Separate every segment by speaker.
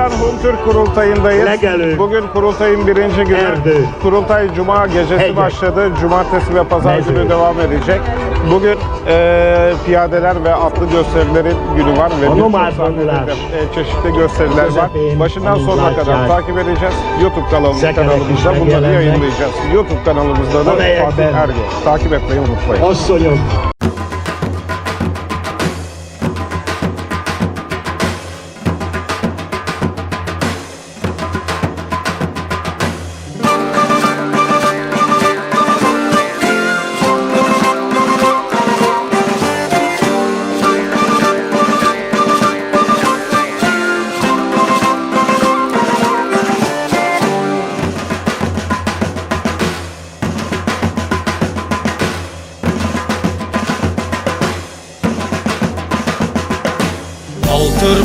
Speaker 1: Macaristan Hun Türk kurultayındayız. Bugün kurultayın birinci günü.
Speaker 2: Erdi.
Speaker 1: Kurultay Cuma gecesi
Speaker 2: Ege.
Speaker 1: başladı. Cumartesi ve pazar
Speaker 2: Neyse.
Speaker 1: günü devam edecek. Bugün e, piyadeler ve atlı gösterilerin günü var ve
Speaker 2: Onu
Speaker 1: e, çeşitli gösteriler var. Başından sonuna kadar takip edeceğiz. YouTube kanalımızda
Speaker 2: kışla
Speaker 1: bunları yayınlayacağız. YouTube kanalımızda da Fatih Erge. Takip etmeyi unutmayın.
Speaker 2: Olsun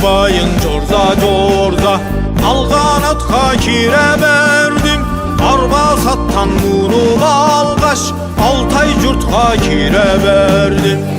Speaker 2: yok.
Speaker 3: Altırbayın corza corza Alganat kakire verdim. Arba sattan bunu balgaş. Altay cürt kakire verdim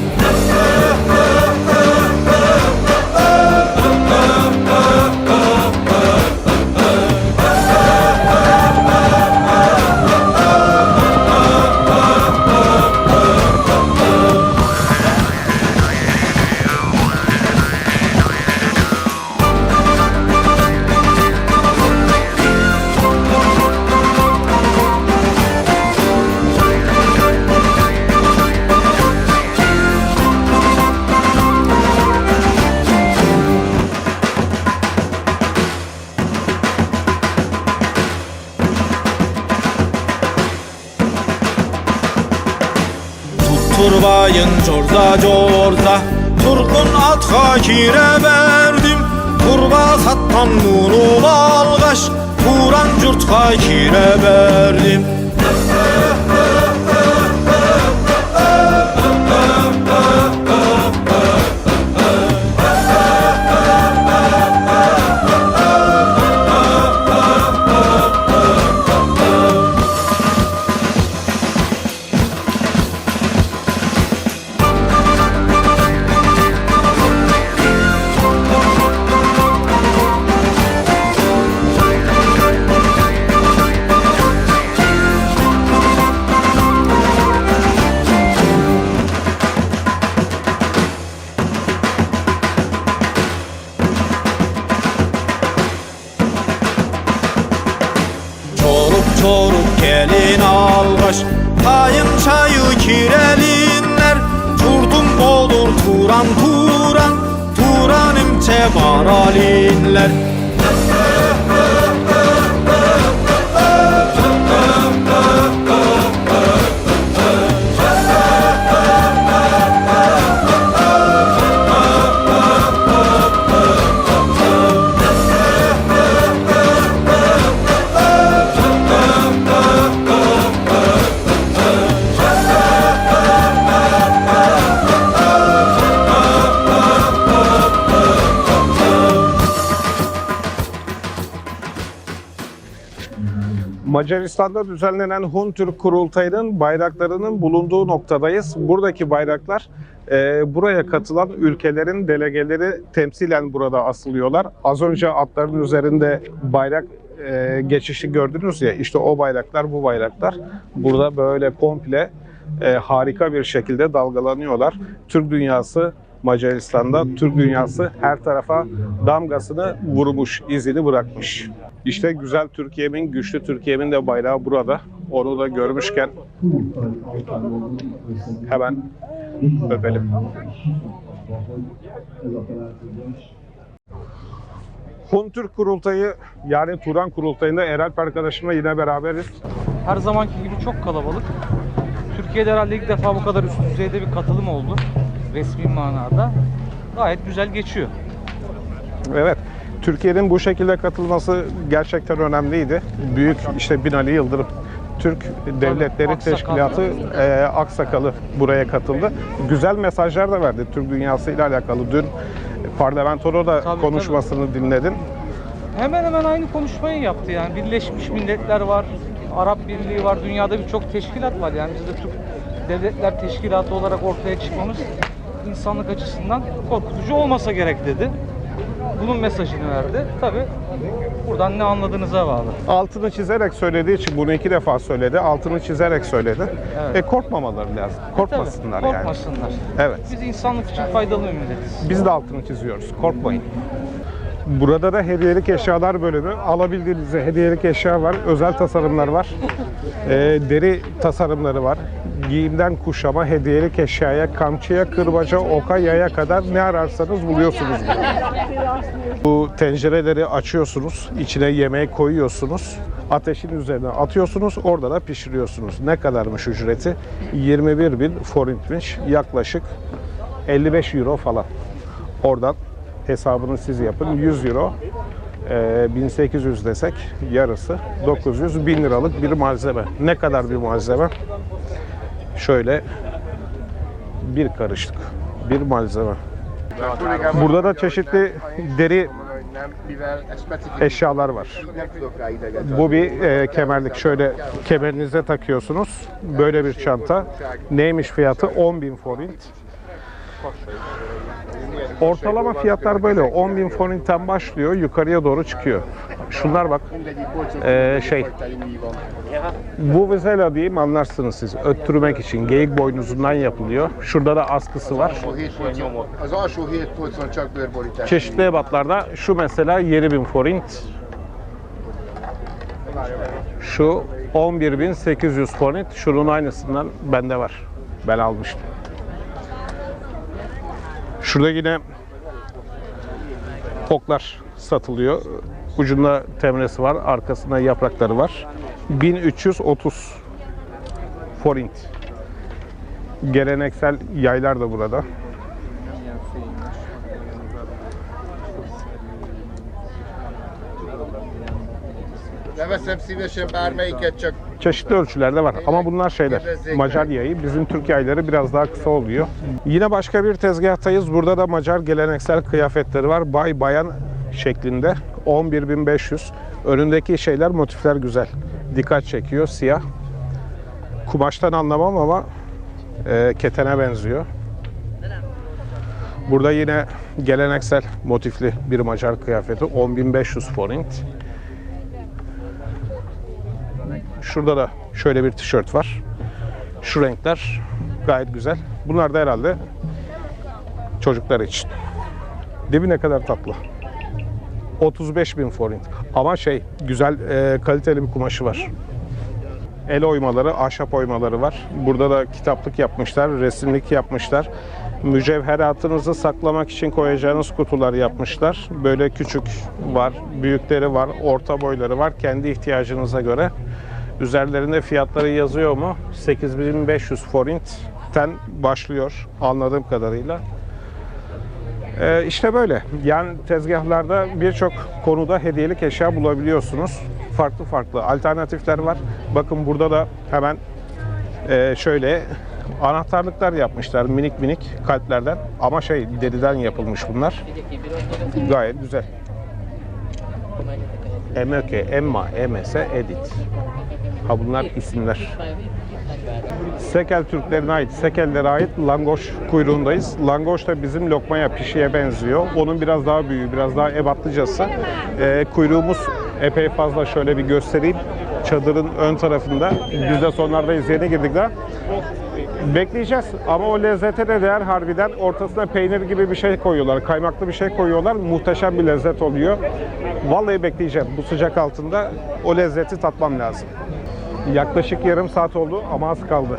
Speaker 3: Tutturbayın corza corza Turgun at kakire verdim. Kurba sattan bunu balgaş Turan cürt kakire verdim Çoluk gelin algaş Kayın çayı kirelinler Çurdum olur turan turan Turanım çebaralinler
Speaker 1: Macaristan'da düzenlenen Hun Türk Kurultayı'nın bayraklarının bulunduğu noktadayız. Buradaki bayraklar e, buraya katılan ülkelerin delegeleri temsilen burada asılıyorlar. Az önce atların üzerinde bayrak e, geçişi gördünüz ya işte o bayraklar bu bayraklar. Burada böyle komple e, harika bir şekilde dalgalanıyorlar. Türk dünyası Macaristan'da Türk dünyası her tarafa damgasını vurmuş, izini bırakmış. İşte güzel Türkiye'min, güçlü Türkiye'min de bayrağı burada. Onu da görmüşken hemen öpelim. Hun Türk Kurultayı yani Turan Kurultayı'nda Eralp arkadaşımla yine beraberiz.
Speaker 4: Her zamanki gibi çok kalabalık. Türkiye'de herhalde ilk defa bu kadar üst düzeyde bir katılım oldu. Resmi manada. Gayet güzel geçiyor.
Speaker 1: Evet. Türkiye'nin bu şekilde katılması gerçekten önemliydi. Büyük işte Binali Yıldırım Türk Devletleri
Speaker 4: Aksakallı.
Speaker 1: Teşkilatı e, Aksakal'ı buraya katıldı. Güzel mesajlar da verdi Türk dünyası ile alakalı. Dün parlamentoda da
Speaker 4: Tabii,
Speaker 1: konuşmasını dinledim.
Speaker 4: Hemen hemen aynı konuşmayı yaptı yani. Birleşmiş Milletler var, Arap Birliği var, dünyada birçok teşkilat var. Yani biz de Türk Devletler Teşkilatı olarak ortaya çıkmamız insanlık açısından korkutucu olmasa gerek dedi. Bunun mesajını verdi. Tabi buradan ne anladığınıza bağlı.
Speaker 1: Altını çizerek söylediği için bunu iki defa söyledi. Altını çizerek söyledi.
Speaker 4: Evet.
Speaker 1: E korkmamaları lazım. Korkmasınlar
Speaker 4: Tabii,
Speaker 1: yani.
Speaker 4: korkmasınlar.
Speaker 1: Evet.
Speaker 4: Biz insanlık için faydalı bir milletiz.
Speaker 1: Biz de altını çiziyoruz. Korkmayın. Burada da hediyelik eşyalar bölümü. Alabildiğiniz hediyelik eşya var. Özel tasarımlar var. Ee, deri tasarımları var. Giyimden kuşama, hediyelik eşyaya, kamçıya, kırbaca, oka, yaya kadar ne ararsanız buluyorsunuz. Bu tencereleri açıyorsunuz. içine yemeği koyuyorsunuz. Ateşin üzerine atıyorsunuz. Orada da pişiriyorsunuz. Ne kadarmış ücreti? 21 bin forintmiş. Yaklaşık 55 euro falan. Oradan hesabını siz yapın. 100 euro, e, 1800 desek yarısı 900 bin liralık bir malzeme. Ne kadar bir malzeme? Şöyle bir karışlık bir malzeme. Burada da çeşitli deri eşyalar var. Bu bir e, kemerlik. Şöyle kemerinize takıyorsunuz. Böyle bir çanta. Neymiş fiyatı? 10.000 forint. Ortalama fiyatlar böyle. 10.000 forintten başlıyor, yukarıya doğru çıkıyor. Şunlar bak. Ee, şey, bu vizela diyeyim anlarsınız siz. Öttürmek için geyik boynuzundan yapılıyor. Şurada da askısı var. Çeşitli ebatlarda şu mesela 7000 forint. Şu 11800 forint. Şunun aynısından bende var. Ben almıştım. Şurada yine oklar satılıyor. Ucunda temresi var, arkasında yaprakları var. 1330 forint. Geleneksel yaylar da burada.
Speaker 2: Ne veszem szívesen bármelyiket, csak
Speaker 1: Çeşitli ölçülerde var ama bunlar şeyler. Macar yayı. Bizim Türk yayları biraz daha kısa oluyor. Yine başka bir tezgahtayız. Burada da Macar geleneksel kıyafetleri var. Bay bayan şeklinde. 11.500. Önündeki şeyler, motifler güzel. Dikkat çekiyor. Siyah. Kumaştan anlamam ama e, ketene benziyor. Burada yine geleneksel motifli bir Macar kıyafeti. 10.500 forint. Şurada da şöyle bir tişört var. Şu renkler gayet güzel. Bunlar da herhalde çocuklar için. Mi ne kadar tatlı? 35 bin forint. Ama şey güzel e, kaliteli bir kumaşı var. El oymaları, ahşap oymaları var. Burada da kitaplık yapmışlar, resimlik yapmışlar. Mücevheratınızı saklamak için koyacağınız kutular yapmışlar. Böyle küçük var, büyükleri var, orta boyları var. Kendi ihtiyacınıza göre. Üzerlerinde fiyatları yazıyor mu? 8500 forintten başlıyor anladığım kadarıyla. Ee, işte böyle. Yani tezgahlarda birçok konuda hediyelik eşya bulabiliyorsunuz. Farklı farklı alternatifler var. Bakın burada da hemen e, şöyle anahtarlıklar yapmışlar minik minik kalplerden ama şey deriden yapılmış bunlar. Gayet güzel. Emöke, Emma, Emese, Edit. Ha bunlar isimler. Sekel Türklerine ait, Sekellere ait langoş kuyruğundayız. Langoş da bizim lokmaya, pişiye benziyor. Onun biraz daha büyüğü, biraz daha ebatlıcası. Ee, kuyruğumuz epey fazla şöyle bir göstereyim. Çadırın ön tarafında. Biz de sonlardayız, yeni girdik daha. Bekleyeceğiz ama o lezzete de değer harbiden. Ortasına peynir gibi bir şey koyuyorlar, kaymaklı bir şey koyuyorlar. Muhteşem bir lezzet oluyor. Vallahi bekleyeceğim. Bu sıcak altında o lezzeti tatmam lazım. Yaklaşık yarım saat oldu ama az kaldı.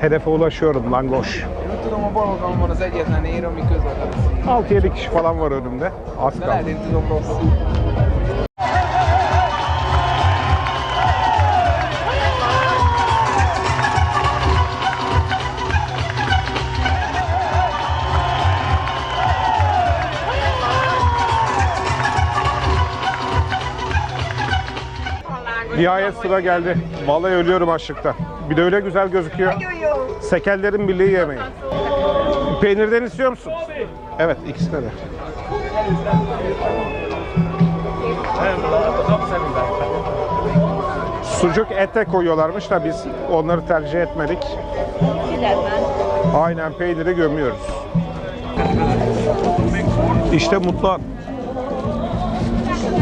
Speaker 1: Hedefe ulaşıyorum langoş.
Speaker 5: Nem tudom, a bal oldalon van az egyetlen ér, ami közvetlen.
Speaker 1: 6-7 kişi falan var önümde. Az kaldı. Nihayet sıra geldi. Vallahi ölüyorum açlıktan. Bir de öyle güzel gözüküyor. Sekellerin birliği yemeği. Peynirden istiyor musun? Evet, ikisine de. Sucuk ete koyuyorlarmış da biz onları tercih etmedik. Aynen peyniri gömüyoruz. İşte mutlu an.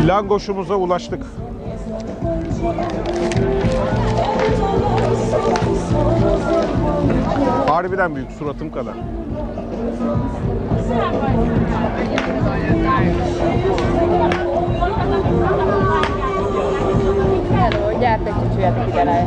Speaker 1: Langoşumuza ulaştık. Harbiden büyük suratım kadar.
Speaker 6: Gerçek çocuğa bir gider.